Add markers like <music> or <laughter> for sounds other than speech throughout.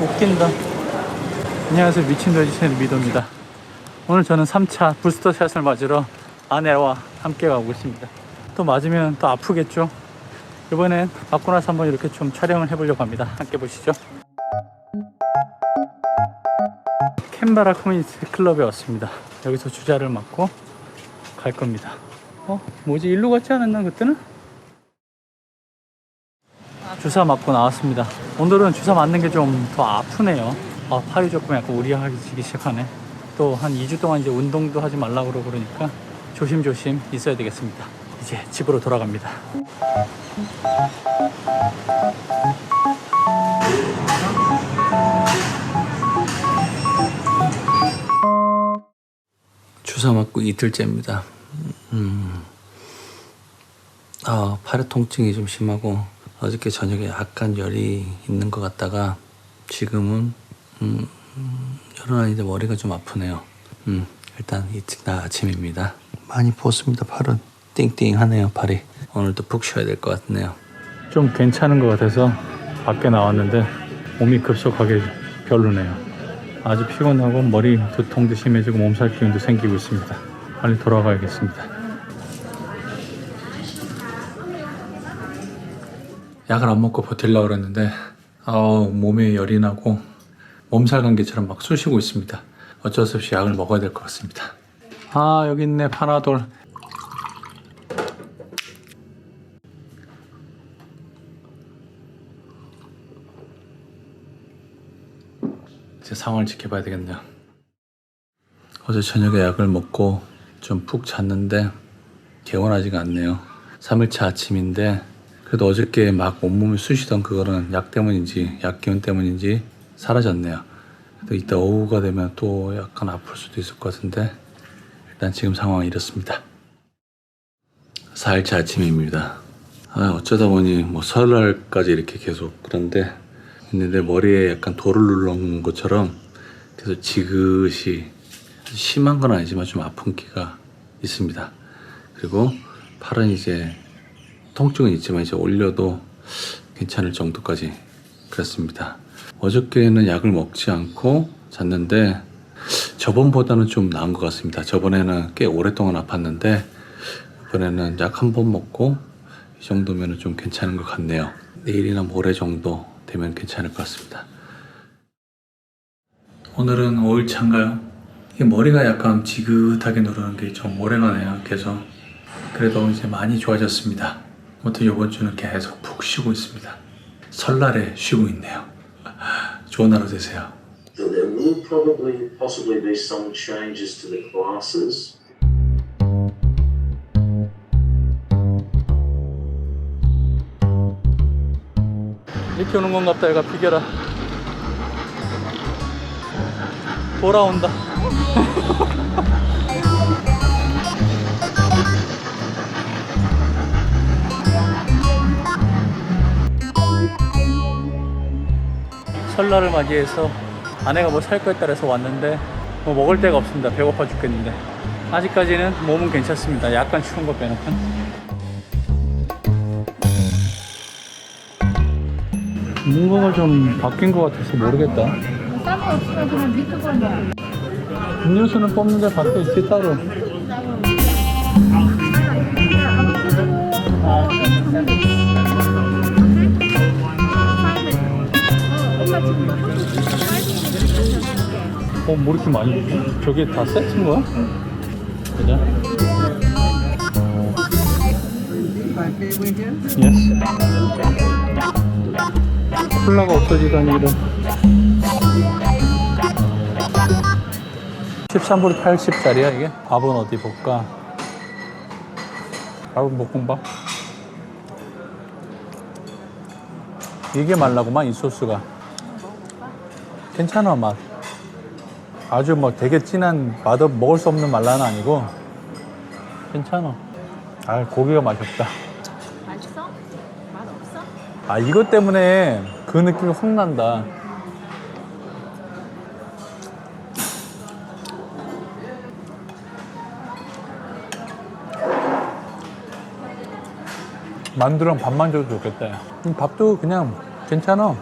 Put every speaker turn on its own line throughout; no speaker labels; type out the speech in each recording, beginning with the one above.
웃긴다. 안녕하세요. 미친 돼지 채널 미도입니다. 오늘 저는 3차 부스터 샷을 맞으러 아내와 함께 가고 있습니다. 또 맞으면 또 아프겠죠? 이번엔 맞고 나서 한번 이렇게 좀 촬영을 해보려고 합니다. 함께 보시죠. 캔바라 커뮤니티 클럽에 왔습니다. 여기서 주자를 맞고 갈 겁니다. 어? 뭐지? 일로 갔지 않았나 그때는? 주사 맞고 나왔습니다. 오늘은 주사 맞는 게 좀 더 아프네요. 아, 팔이 조금 약간 우리하기 시작하네. 또 한 2주 동안 이제 운동도 하지 말라고 그러고 그러니까 조심조심 있어야 되겠습니다. 이제 집으로 돌아갑니다. 주사 맞고 이틀째입니다. 음. 아, 팔의 통증이 좀 심하고 어저께 저녁에 약간 열이 있는 것 같다가 지금은 음, 음, 열어나는데 머리가 좀 아프네요. 음, 일단 나 아침입니다. 많이 부었습니다. 팔은 띵띵하네요. 팔이 오늘도 푹 쉬어야 될 것 같네요. 좀 괜찮은 것 같아서 밖에 나왔는데 몸이 급속하게 별로네요. 아주 피곤하고 머리 두통도 심해지고 몸살 기운도 생기고 있습니다. 빨리 돌아가야겠습니다. 약을 안 먹고 버틸려고 그랬는데 아우 몸에 열이 나고 몸살 감기처럼 막 쑤시고 있습니다. 어쩔 수 없이 약을 먹어야 될 것 같습니다. 아 여기 있네 파나돌. 제 상황을 지켜봐야 되겠네요. 어제 저녁에 약을 먹고 좀 푹 잤는데 개운하지가 않네요. 3일차 아침인데 그래도 어저께 막 온몸을 쑤시던 그거는 약 때문인지 약 기운 때문인지 사라졌네요. 그래도 이따 오후가 되면 또 약간 아플 수도 있을 것 같은데 일단 지금 상황은 이렇습니다. 4일차 아침입니다. 아, 어쩌다 보니 뭐 설날까지 이렇게 계속 그런데 있는데 머리에 약간 돌을 눌러놓은 것처럼 계속 지그시 심한 건 아니지만 좀 아픈 기가 있습니다. 그리고 팔은 이제 통증은 있지만 이제 올려도 괜찮을 정도까지 그렇습니다. 어저께는 약을 먹지 않고 잤는데 저번보다는 좀 나은 것 같습니다. 저번에는 꽤 오랫동안 아팠는데 이번에는 약 한 번 먹고 이 정도면 좀 괜찮은 것 같네요. 내일이나 모레 정도 되면 괜찮을 것 같습니다. 오늘은 5일차인가요? 이게 머리가 약간 지긋하게 누르는 게 좀 오래가네요. 계속. 그래도 이제 많이 좋아졌습니다. 아무튼 이번 주는 계속 푹 쉬고 있습니다. 설날에 쉬고 있네요. 좋은 하루 되세요.
So there will probably, possibly be some changes to the classes.
이렇게 오는 건갑다 얘가 비켜라 돌아온다 설날을 맞이해서 아내가 뭐 살 거에 따라서 왔는데 뭐 먹을 데가 없습니다 배고파 죽겠는데 아직까지는 몸은 괜찮습니다 약간 추운 거 빼놓고는 뭔가가 좀 바뀐 것 같아서 모르겠다.
딴거 없으면 그냥 밑에 걸 먹어.
음료수는 뽑는데 밖에 있지 따로.
엄 어?
어, 뭐 이렇게 많이? 저게 다 세트인 거야? 보자. 예스. 콜라가 없어지다니 이런. 13불 80짜리야 이게? 밥은 어디 볼까? 밥은 볶음밥? 이게 말라구만 이 소스가 괜찮아 맛 아주 뭐 되게 진한 맛없 먹을 수 없는 말라는 아니고 괜찮아. 아 고기가 맛이 없다.
맛있어? 맛 없어?
아 이것 때문에 그 느낌이 확 난다. 만두랑 밥만 줘도 좋겠다. 밥도 그냥 괜찮아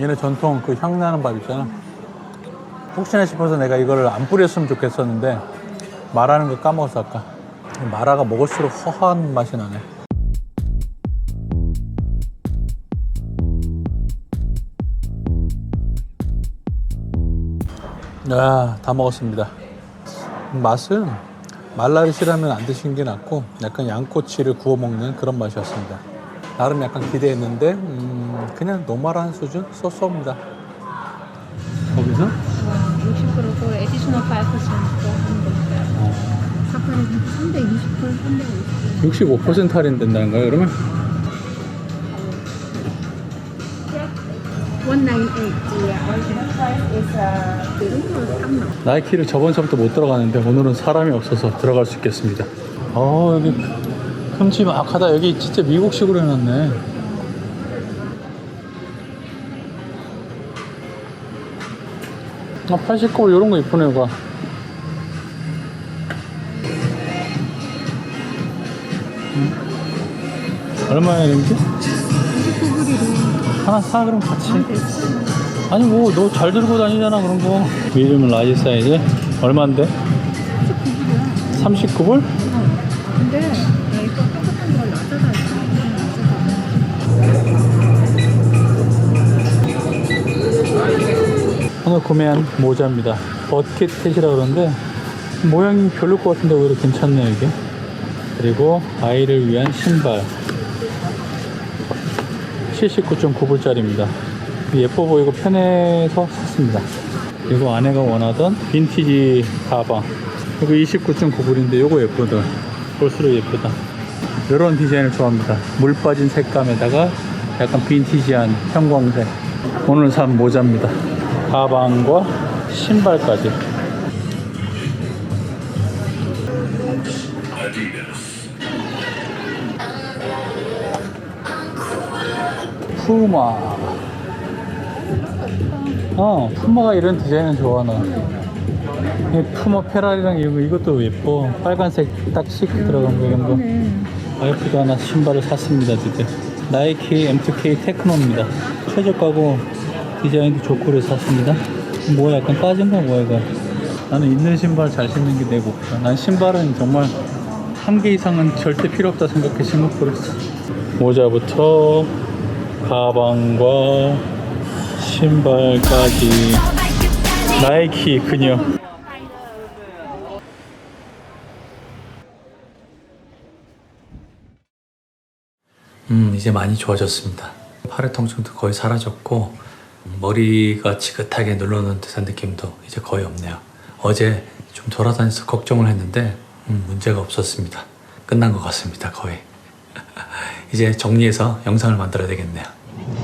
얘네 전통 그 향 나는 밥 있잖아. 혹시나 싶어서 내가 이거를 안 뿌렸으면 좋겠었는데 말하는 거 까먹었어 아까. 마라가 먹을수록 허한 맛이 나네. 야, 다 먹었습니다. 맛은 말라를 싫어하면 안 드시는 게 낫고 약간 양꼬치를 구워 먹는 그런 맛이었습니다. 나름 약간 기대했는데 음, 그냥 노멀한 수준 쏘쏘입니다. 거기서
60%고 에디셔널 5% 한대. 사파리 320불, 350불.
65% 할인 된다는 거예요 그러면?
198. Yeah, original price is 이런 거
나이키를 저번 주부터 못 들어가는데 오늘은 사람이 없어서 들어갈 수 있겠습니다. 어 여기 큼지막하다 여기 진짜 미국식으로 해놨네. 아 89, 이런 거 이쁘네 봐. 음. 얼마야 이런지? 하나 사 그럼 같이. 아니 뭐 너 잘 들고 다니잖아 그런 거 미디움 라지 사이즈 얼마인데? 39불?
근데
오늘 구매한 모자입니다. 버킷햇이라 그러는데 모양이 별로일 것 같은데 오히려 괜찮네요 이게. 그리고 아이를 위한 신발. 79.9불짜리입니다. 예뻐 보이고 편해서 샀습니다. 그리고 아내가 원하던 빈티지 가방. 이거 29.9불인데 이거 예쁘다. 볼수록 예쁘다. 이런 디자인을 좋아합니다. 물 빠진 색감에다가 약간 빈티지한 형광색. 오늘 산 모자입니다 가방과 신발까지. 푸마. 어 푸마가 이런 디자인은 좋아 나. 이 푸마 페라리랑 이거, 이것도 예뻐. 빨간색 딱 시크 들어간 거 이런 거. 와이프가 하나 신발을 샀습니다 드디어. 나이키 M2K 테크노입니다. 최저가고 디자인도 좋고 그래서 샀습니다. 뭐야 약간 빠진 거 뭐야 이거? 나는 있는 신발 잘 신는 게 내 목표 난 신발은 정말 한 개 이상은 절대 필요 없다 생각해 신고 버렸어 모자부터 가방과 신발까지. 나이키 그녀. 음, 이제 많이 좋아졌습니다. 팔의 통증도 거의 사라졌고 머리가 지긋하게 눌러놓은 듯한 느낌도 이제 거의 없네요. 어제 좀 돌아다녀서 걱정을 했는데 음, 문제가 없었습니다. 끝난 것 같습니다. 거의. <laughs> 이제 정리해서 영상을 만들어야 되겠네요.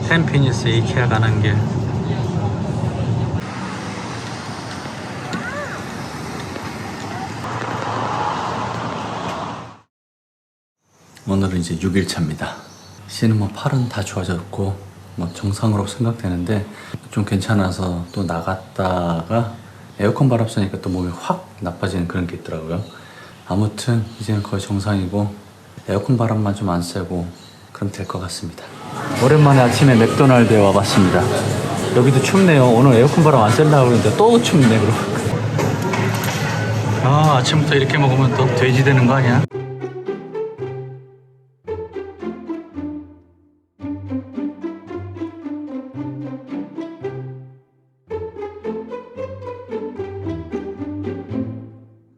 샌피니스 이케아 가는 길. 오늘은 이제 6일차입니다. 씨는 뭐 팔은 다 좋아졌고 뭐 정상으로 생각되는데 좀 괜찮아서 또 나갔다가 에어컨 바람 쐬니까 또 몸이 확 나빠지는 그런 게 있더라고요. 아무튼 이제는 거의 정상이고 에어컨 바람만 좀 안 쐬고 그럼 될 것 같습니다. 오랜만에 아침에 맥도날드에 와봤습니다. 여기도 춥네요. 오늘 에어컨 바람 안 쐬려고 그러는데 또 춥네 그럼. 아 아침부터 이렇게 먹으면 또 돼지 되는 거 아니야?